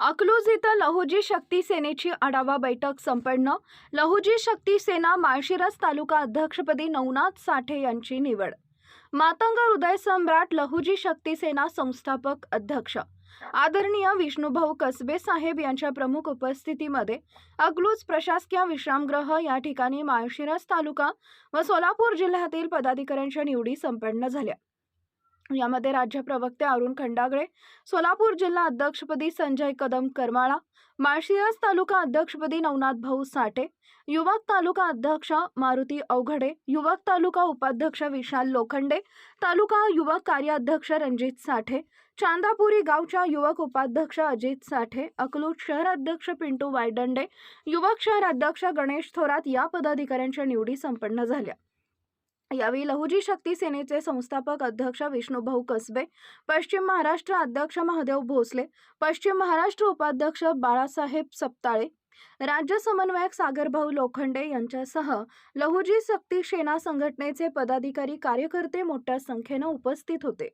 अकलूज इथं लहुजी शक्ती सेनेची आढावा बैठक संपन्न. लहुजी शक्ती सेना माळशिरस तालुका अध्यक्षपदी नवनाथ साठे यांची निवड. मातंग हृदय सम्राट लहुजी शक्ती सेना संस्थापक अध्यक्ष. आदरणीय विष्णुभाऊ कसबे साहेब यांच्या प्रमुख उपस्थितीमध्ये अकलूज प्रशासकीय विश्रामगृह या ठिकाणी माळशिरस तालुका व सोलापूर जिल्ह्यातील पदाधिकाऱ्यांच्या निवडी संपन्न झाल्या. यामध्ये राज्य प्रवक्ते अरुण खंडागळे सोलापूर जिल्हा अध्यक्षपदी संजय कदम करमाळा माळशिरस तालुका अध्यक्षपदी नवनाथ भाऊ साठे युवक तालुका अध्यक्ष मारुती अवघडे युवक तालुका उपाध्यक्ष विशाल लोखंडे तालुका युवक कार्याध्यक्ष रणजित साठे चांदापुरी गावच्या युवक उपाध्यक्ष अजित साठे अकलूज शहर अध्यक्ष पिंटू वायदंडे युवक शहर अध्यक्ष गणेश थोरात या पदाधिकाऱ्यांच्या निवडी संपन्न झाल्या. यावेळी लहुजी शक्ती सेनेचे संस्थापक अध्यक्ष विष्णुभाऊ कसबे पश्चिम महाराष्ट्र अध्यक्ष महादेव भोसले पश्चिम महाराष्ट्र उपाध्यक्ष बाळासाहेब सपताळे राज्य समन्वयक सागरभाऊ लोखंडे यांच्यासह लहुजी शक्ती सेना संघटनेचे पदाधिकारी कार्यकर्ते मोठ्या संख्येनं उपस्थित होते.